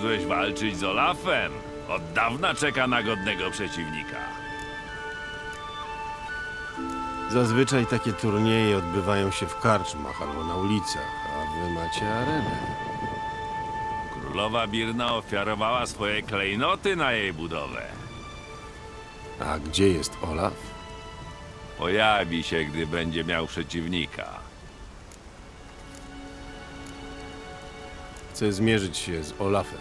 Przyszedłeś walczyć z Olafem. Od dawna czeka na godnego przeciwnika. Zazwyczaj takie turnieje odbywają się w karczmach albo na ulicach, a wy macie arenę. Królowa Birna ofiarowała swoje klejnoty na jej budowę. A gdzie jest Olaf? Pojawi się, gdy będzie miał przeciwnika. Chcę zmierzyć się z Olafem.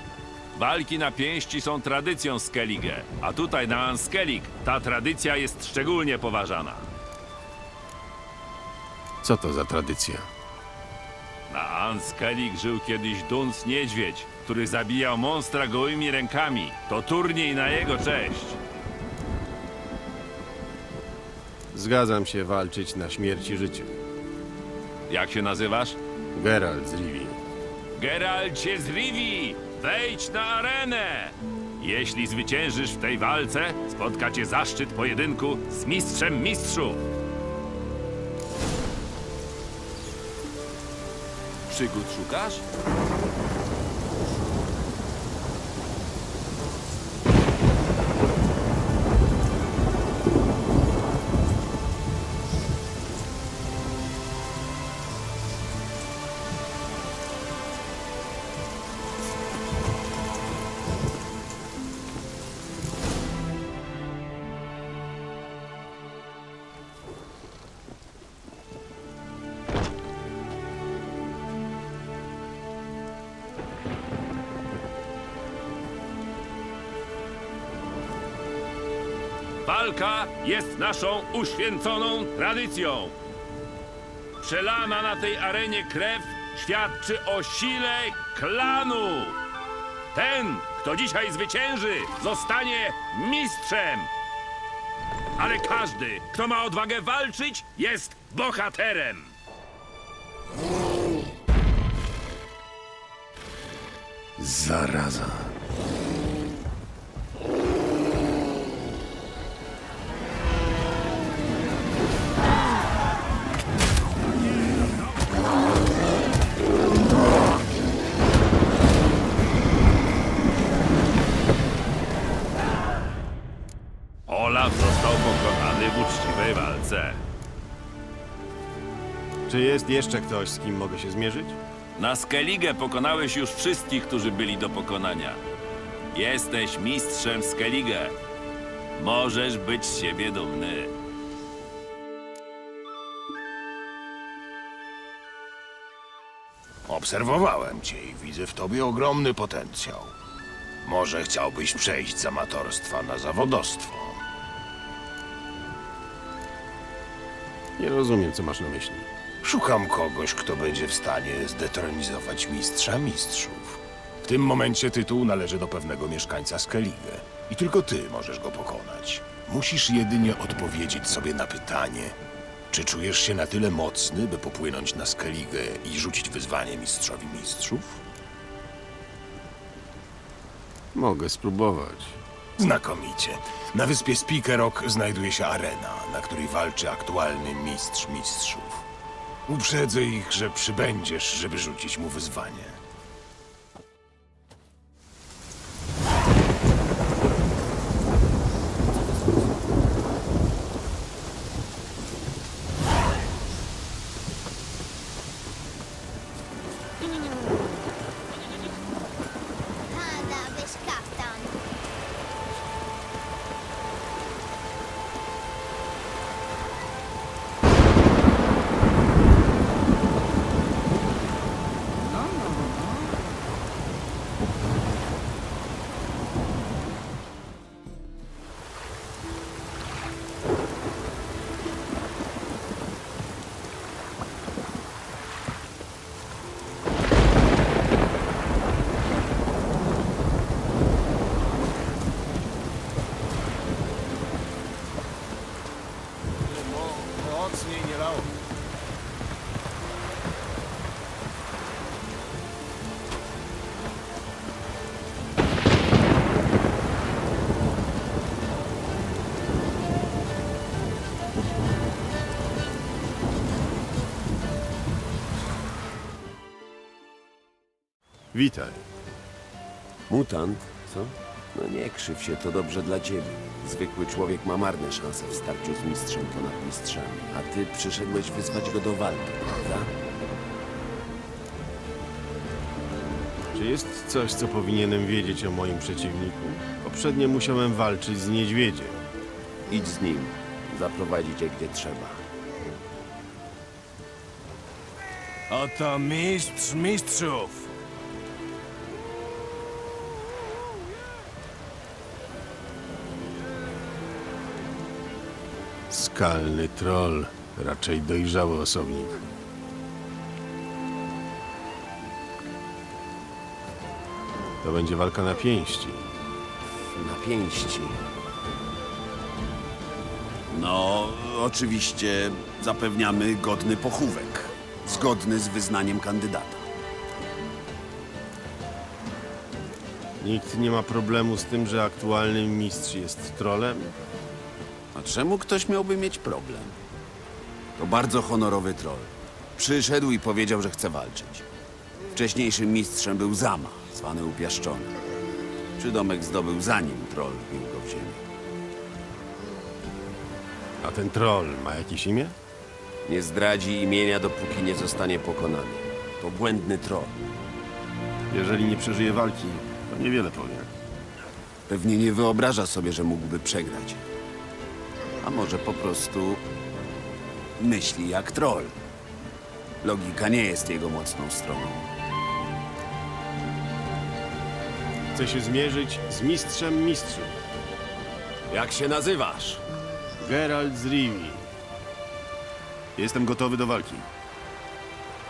Walki na pięści są tradycją Skellige, a tutaj na Anskellig ta tradycja jest szczególnie poważana. Co to za tradycja? Na Anskellig żył kiedyś Duns Niedźwiedź, który zabijał monstra gołymi rękami. To turniej na jego cześć. Zgadzam się walczyć na śmierć i życie. Jak się nazywasz? Geralt z Rivii. Geralcie z Rivii, wejdź na arenę! Jeśli zwyciężysz w tej walce, spotka cię zaszczyt pojedynku z mistrzem mistrzów. Przygód szukasz? Walka jest naszą uświęconą tradycją. Przelana na tej arenie krew świadczy o sile klanu. Ten, kto dzisiaj zwycięży, zostanie mistrzem. Ale każdy, kto ma odwagę walczyć, jest bohaterem. Zaraza. Czy jest jeszcze ktoś, z kim mogę się zmierzyć? Na Skellige pokonałeś już wszystkich, którzy byli do pokonania. Jesteś mistrzem Skellige. Możesz być z siebie dumny. Obserwowałem cię i widzę w tobie ogromny potencjał. Może chciałbyś przejść z amatorstwa na zawodostwo. Nie rozumiem, co masz na myśli. Szukam kogoś, kto będzie w stanie zdetronizować mistrza mistrzów. W tym momencie tytuł należy do pewnego mieszkańca Skellige i tylko ty możesz go pokonać. Musisz jedynie odpowiedzieć sobie na pytanie, czy czujesz się na tyle mocny, by popłynąć na Skellige i rzucić wyzwanie mistrzowi mistrzów? Mogę spróbować. Znakomicie. Na wyspie Spikerok znajduje się arena, na której walczy aktualny mistrz mistrzów. Uprzedzę ich, że przybędziesz, żeby rzucić mu wyzwanie. Witaj. Mutant, co? No nie krzyw się, to dobrze dla ciebie. Zwykły człowiek ma marne szanse w starciu z mistrzem ponad mistrzami, a ty przyszedłeś wyzwać go do walki, prawda? Czy jest coś, co powinienem wiedzieć o moim przeciwniku? Poprzednio musiałem walczyć z niedźwiedziem. Idź z nim, zaprowadzi cię gdzie trzeba. Oto mistrz mistrzów. Skalny troll, raczej dojrzały osobnik. To będzie walka na pięści. Na pięści. No, oczywiście zapewniamy godny pochówek, zgodny z wyznaniem kandydata. Nikt nie ma problemu z tym, że aktualny mistrz jest trolem? A czemu ktoś miałby mieć problem? To bardzo honorowy troll. Przyszedł i powiedział, że chce walczyć. Wcześniejszym mistrzem był Zama, zwany Upiaszczony. Przydomek zdobył zanim troll bił go w ziemię. A ten troll ma jakieś imię? Nie zdradzi imienia, dopóki nie zostanie pokonany. To błędny troll. Jeżeli nie przeżyje walki, to niewiele powie. Pewnie nie wyobraża sobie, że mógłby przegrać. A może po prostu myśli jak troll. Logika nie jest jego mocną stroną. Chce się zmierzyć z mistrzem mistrzów. Jak się nazywasz? Geralt z Rivi. Jestem gotowy do walki.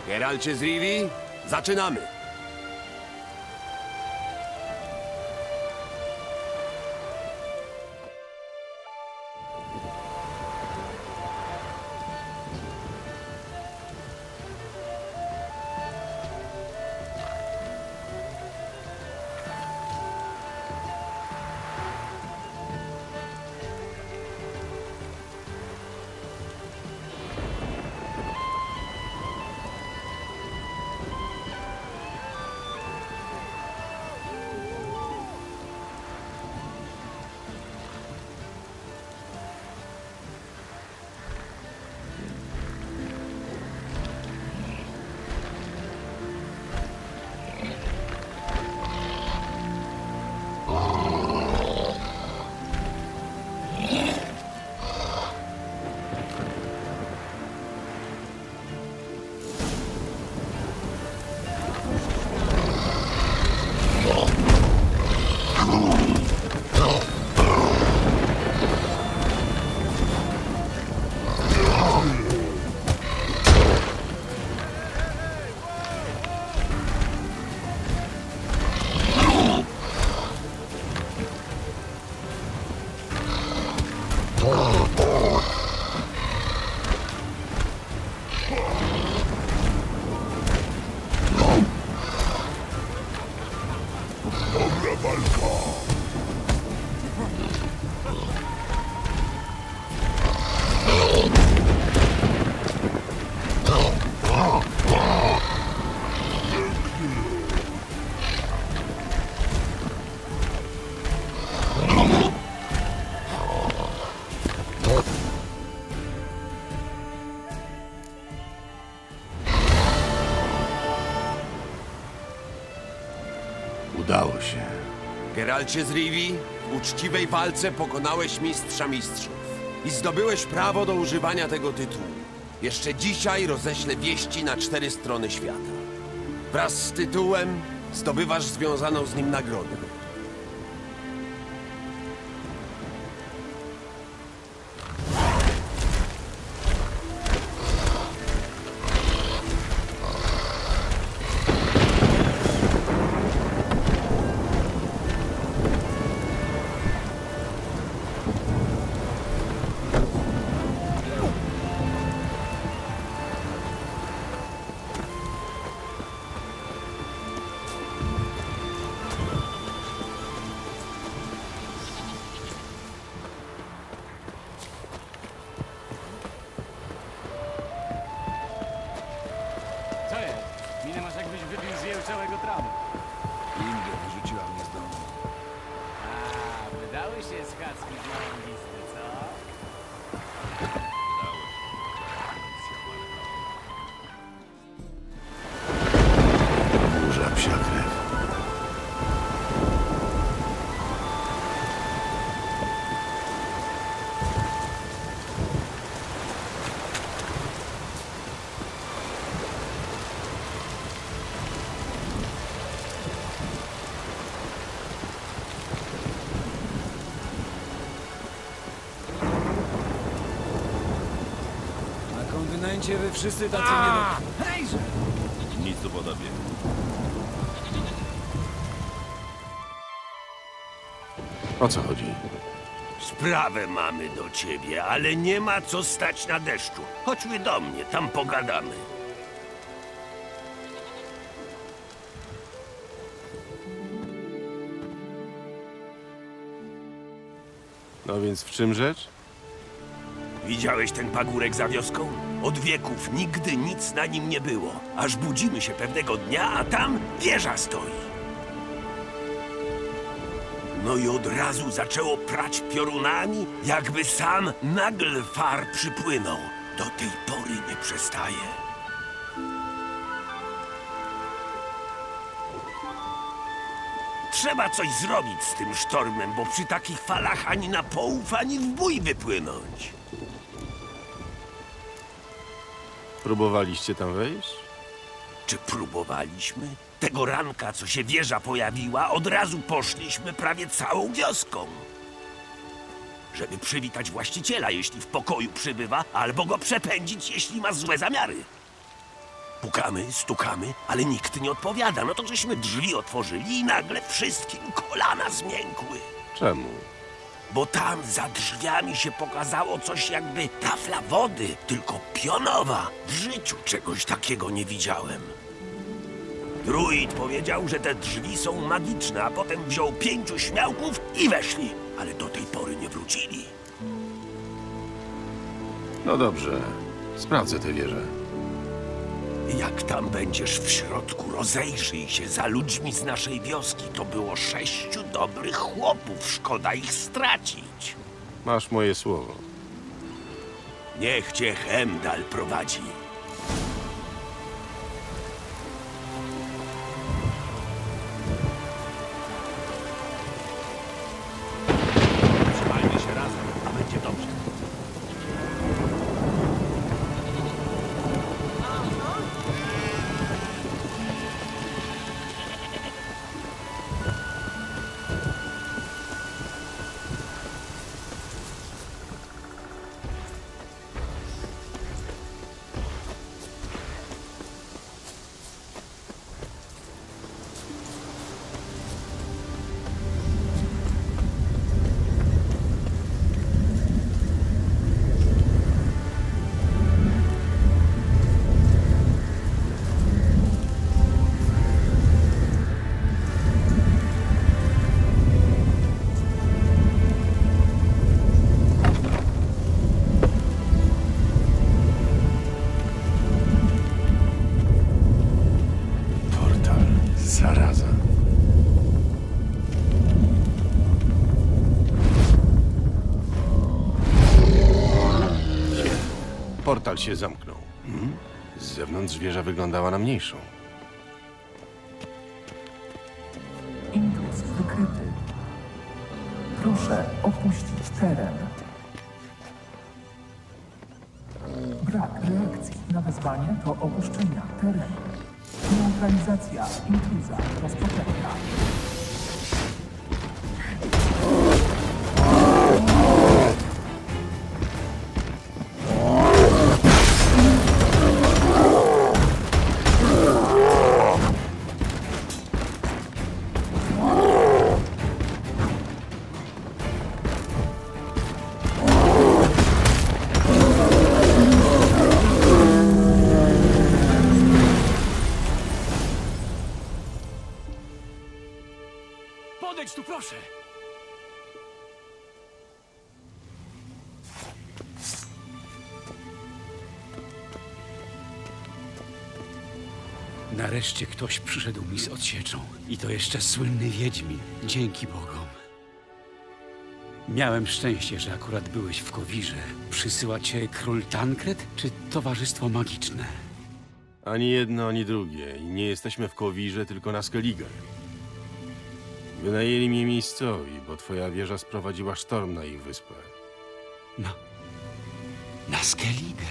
Geralcie z Rivi? Zaczynamy! Geralcie z Rivi, w uczciwej walce pokonałeś mistrza mistrzów i zdobyłeś prawo do używania tego tytułu. Jeszcze dzisiaj roześlę wieści na cztery strony świata. Wraz z tytułem zdobywasz związaną z nim nagrodę. A, wydały się schadzki z małą listy, co? Kontynencie wy wszyscy tacy nie. Hejże! Nic tu po tobie. O co chodzi? Sprawę mamy do ciebie, ale nie ma co stać na deszczu. Chodźmy do mnie, tam pogadamy. No więc w czym rzecz? Widziałeś ten pagórek za wioską? Od wieków nigdy nic na nim nie było. Aż budzimy się pewnego dnia, a tam wieża stoi. No i od razu zaczęło prać piorunami, jakby sam Naglfar przypłynął. Do tej pory nie przestaje. Trzeba coś zrobić z tym sztormem, bo przy takich falach ani na połów, ani w bój wypłynąć. Próbowaliście tam wejść? Czy próbowaliśmy? Tego ranka, co się wieża pojawiła, od razu poszliśmy prawie całą wioską. Żeby przywitać właściciela, jeśli w pokoju przybywa, albo go przepędzić, jeśli ma złe zamiary. Pukamy, stukamy, ale nikt nie odpowiada. No to żeśmy drzwi otworzyli i nagle wszystkim kolana zmiękły. Czemu? Bo tam za drzwiami się pokazało coś jakby tafla wody, tylko pionowa. W życiu czegoś takiego nie widziałem. Druid powiedział, że te drzwi są magiczne, a potem wziął pięciu śmiałków i weszli, ale do tej pory nie wrócili. No dobrze. Sprawdzę tę wieżę. Jak tam będziesz w środku, rozejrzyj się za ludźmi z naszej wioski. To było sześciu dobrych chłopów, szkoda ich stracić. Masz moje słowo. Niech cię Hemdal prowadzi. Portal się zamknął. Mhm. Z zewnątrz wieża wyglądała na mniejszą. Intruz wykryty. Proszę opuścić teren. Brak reakcji na wezwanie do opuszczenia terenu. Neutralizacja intruza rozpoczęta. Nareszcie ktoś przyszedł mi z odsieczą. I to jeszcze słynny Wiedźmin. Dzięki Bogom. Miałem szczęście, że akurat byłeś w Kowirze. Przysyła cię król Tankred czy towarzystwo magiczne? Ani jedno, ani drugie. I nie jesteśmy w Kowirze, tylko na Skellige. Wynajęli mnie miejscowi, bo twoja wieża sprowadziła sztorm na ich wyspę. Na... na Skellige.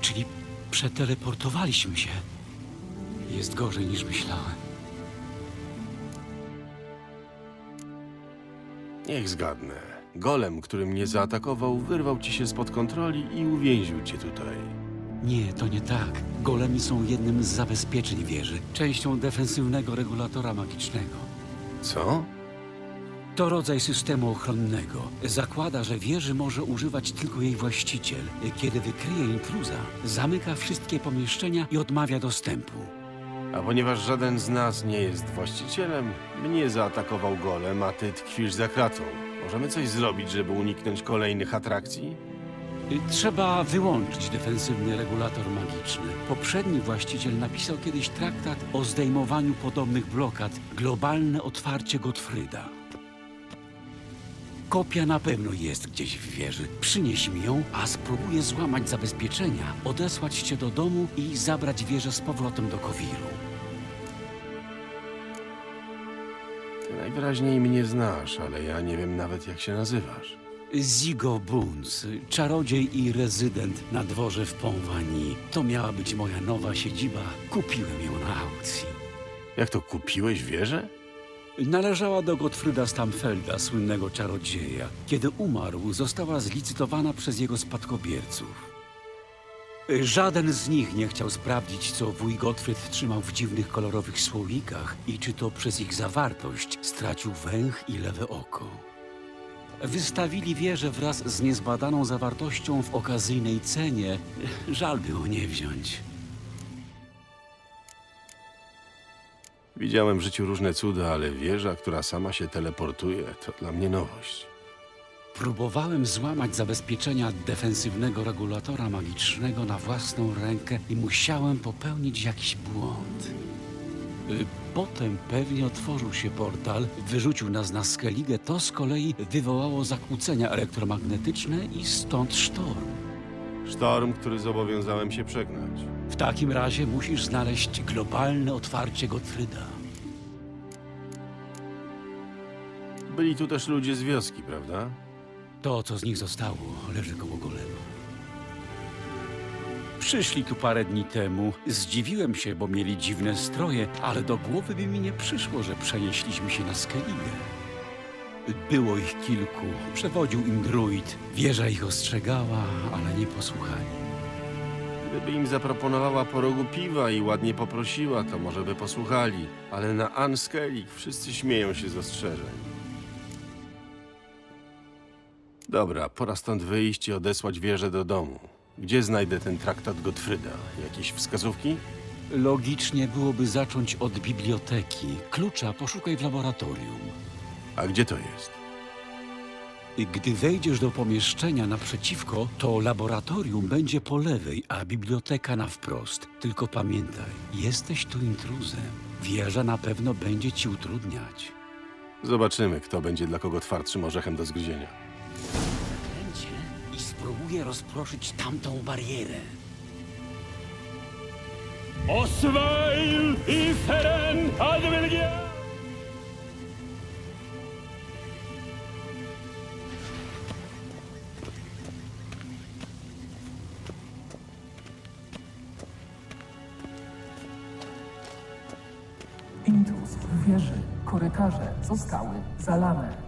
Czyli przeteleportowaliśmy się. Jest gorzej niż myślałem. Niech zgadnę. Golem, który mnie zaatakował, wyrwał ci się spod kontroli i uwięził cię tutaj. Nie, to nie tak. Golemy są jednym z zabezpieczeń wieży, częścią defensywnego regulatora magicznego. Co? To rodzaj systemu ochronnego. Zakłada, że wieży może używać tylko jej właściciel. Kiedy wykryje intruza, zamyka wszystkie pomieszczenia i odmawia dostępu. A ponieważ żaden z nas nie jest właścicielem, mnie zaatakował golem, a ty tkwisz za kratą. Możemy coś zrobić, żeby uniknąć kolejnych atrakcji? Trzeba wyłączyć defensywny regulator magiczny. Poprzedni właściciel napisał kiedyś traktat o zdejmowaniu podobnych blokad. Globalne otwarcie Gottfrieda. Kopia na pewno jest gdzieś w wieży. Przynieś mi ją, a spróbuję złamać zabezpieczenia, odesłać cię do domu i zabrać wieżę z powrotem do Kowiru. Ty najwyraźniej mnie znasz, ale ja nie wiem nawet jak się nazywasz. Zigo Boons, czarodziej i rezydent na dworze w Pąwani. To miała być moja nowa siedziba. Kupiłem ją na aukcji. Jak to kupiłeś wieżę? Należała do Gottfrieda Stamfelda, słynnego czarodzieja. Kiedy umarł, została zlicytowana przez jego spadkobierców. Żaden z nich nie chciał sprawdzić, co wuj Gottfried trzymał w dziwnych kolorowych słoikach i czy to przez ich zawartość stracił węch i lewe oko. Wystawili wieżę wraz z niezbadaną zawartością w okazyjnej cenie. Żal było nie wziąć. Widziałem w życiu różne cuda, ale wieża, która sama się teleportuje, to dla mnie nowość. Próbowałem złamać zabezpieczenia defensywnego regulatora magicznego na własną rękę i musiałem popełnić jakiś błąd. Y, Potem pewnie otworzył się portal, wyrzucił nas na Skellige, to z kolei wywołało zakłócenia elektromagnetyczne i stąd sztorm. Sztorm, który zobowiązałem się przegnać. W takim razie musisz znaleźć globalne otwarcie Gottfrieda. Byli tu też ludzie z wioski, prawda? To, co z nich zostało, leży koło golema. Przyszli tu parę dni temu. Zdziwiłem się, bo mieli dziwne stroje, ale do głowy by mi nie przyszło, że przenieśliśmy się na Skellige. Było ich kilku. Przewodził im druid. Wieża ich ostrzegała, ale nie posłuchali. Gdyby im zaproponowała po rogu piwa i ładnie poprosiła, to może by posłuchali. Ale na Anskelik wszyscy śmieją się z ostrzeżeń. Dobra, pora stąd wyjść i odesłać wieżę do domu. Gdzie znajdę ten traktat Gottfrieda? Jakieś wskazówki? Logicznie byłoby zacząć od biblioteki. Klucza poszukaj w laboratorium. A gdzie to jest? Gdy wejdziesz do pomieszczenia naprzeciwko, to laboratorium będzie po lewej, a biblioteka na wprost. Tylko pamiętaj, jesteś tu intruzem. Wieża na pewno będzie ci utrudniać. Zobaczymy, kto będzie dla kogo twardszym orzechem do zgryzienia. Kręcie i spróbuję rozproszyć tamtą barierę. Osweil i Feren Advilgia! Wieży. Korytarze zostały zalane.